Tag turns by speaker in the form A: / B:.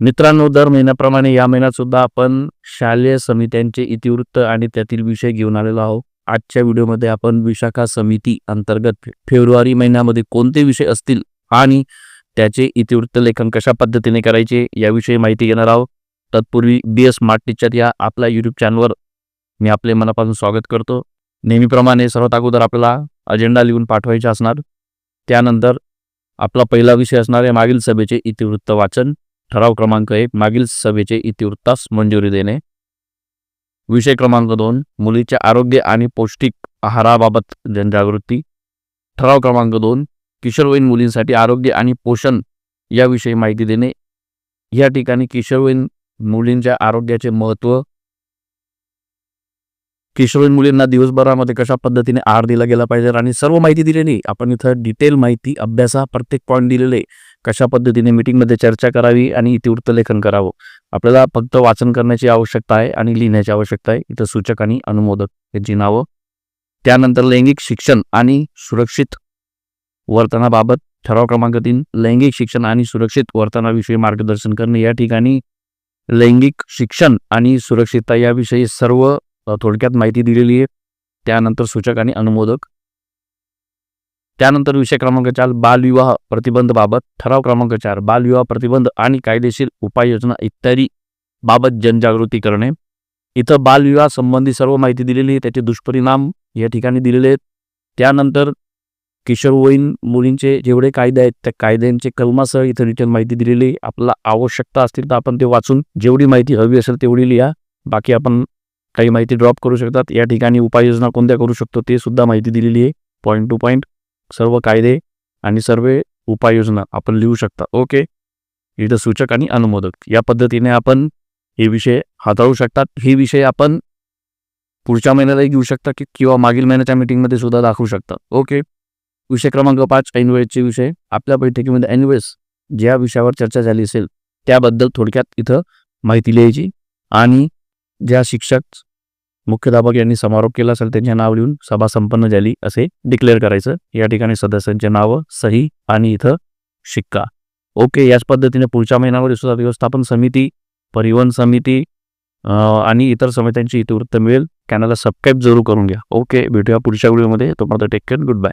A: मित्रांनो दर महिन्याप्रमाणे या महिन्यात सुद्धा आपण शालेय समित्यांचे इतिवृत्त आणि त्यातील विषय घेऊन आलेलो आहोत. आजच्या व्हिडिओमध्ये आपण विशाखा समिती अंतर्गत फेब्रुवारी महिन्यामध्ये कोणते विषय असतील आणि त्याचे इतिवृत्त लेखन कशा पद्धतीने करायचे याविषयी माहिती घेणार आहोत. तत्पूर्वी बी एस स्मार्ट टीचर या आपल्या यूट्यूब चॅनलवर मी आपले मनापासून स्वागत करतो. नेहमीप्रमाणे सर्वात अगोदर आपल्याला अजेंडा लिहून पाठवायचा असणार. त्यानंतर आपला पहिला विषय असणार आहे मागील सभेचे इतिवृत्त वाचन. ठराव क्रमांक एक मागील सभेचे इतिवृत्तास मंजुरी देणे. विषय क्रमांक दोन मुलीचे आरोग्य आणि पौष्टिक आहाराबाबत जनजागृती. ठराव क्रमांक दोन किशोरवयीन मुलींसाठी आरोग्य आणि पोषण याविषयी माहिती देणे. या ठिकाणी किशोरवयीन मुलींच्या आरोग्याचे महत्त्व. किशोरवयीन मुलींना दिवसभरामध्ये कशा पद्धतीने आहार दिला गेला पाहिजे आणि सर्व माहिती दिलेली आपण इथं डिटेल माहिती अभ्यासा प्रत्येक पॉईंट दिलेले कशा पद्धतीने मीटिंगमध्ये चर्चा करावी आणि इतिवृत्त लेखन करावं? आपल्याला फक्त वाचन करण्याची आवश्यकता आहे आणि लिहिण्याची आवश्यकता आहे. इथं सूचक आणि अनुमोदक यांची नावं. त्यानंतर लैंगिक शिक्षण आणि सुरक्षित वर्तनाबाबत ठराव क्रमांक तीन. लैंगिक शिक्षण आणि सुरक्षित वर्तनाविषयी मार्गदर्शन करणे. या ठिकाणी लैंगिक शिक्षण आणि सुरक्षितता याविषयी सर्व थोडक्यात माहिती दिलेली आहे. त्यानंतर सूचक आणि अनुमोदक त्यानंतर विषय क्रमांक चार बालविवाह प्रतिबंध बाबत ठराव क्रमांक चार बालविवाह प्रतिबंध आणि कायदेशीर उपाययोजना इत्यादी बाबत जनजागृती करणे. इथं बालविवाह संबंधी सर्व माहिती दिलेली आहे त्याचे दुष्परिणाम या ठिकाणी दिलेले आहेत. त्यानंतर किशोरवयीन मुलींचे जेवढे कायदे आहेत त्या कायद्यांचे कलमासह इथं रिटर्न माहिती दिलेली आहे. आवश्यकता असतील तर आपण ते वाचून जेवढी माहिती हवी असेल तेवढी लिहा. बाकी आपण काही माहिती ड्रॉप करू शकतात. या ठिकाणी उपाययोजना कोणत्या करू शकतो ते सुद्धा माहिती दिलेली आहे. पॉईंट टू पॉईंट सर्व कायदे आणि सर्व उपाययोजना आपण लिहू शकता. ओके? इथं सूचक आणि अनुमोदक. या पद्धतीने आपण हे विषय हाताळू शकतात. हे विषय आपण पुढच्या महिन्यालाही घेऊ शकता की किंवा मागील महिन्याच्या मीटिंगमध्ये सुद्धा दाखवू शकता. ओके? विषय क्रमांक पाच ऐनवेळचे विषय. आपल्या बैठकीमध्ये ऐनवेळेस ज्या विषयावर चर्चा झाली असेल त्याबद्दल थोडक्यात इथं माहिती लिहायची. आणि ज्या शिक्षक मुख्याध्यापक यांनी समारोप केला असेल त्यांचे नाव लिहून सभा संपन्न झाली असे डिक्लेअर करायचं. या ठिकाणी सदस्यांचे नावं सही आणि इथं शिक्का. ओके याच पद्धतीने पुढच्या महिन्यामध्ये सुद्धा व्यवस्थापन समिती परिवहन समिती आणि इतर समित्यांची इतिवृत्त मिळेल. कॅनलला सबस्क्राईब जरूर करून घ्या. ओके भेटूया पुढच्या व्हिडिओमध्ये. तोपर्यंत टेक केअर गुड बाय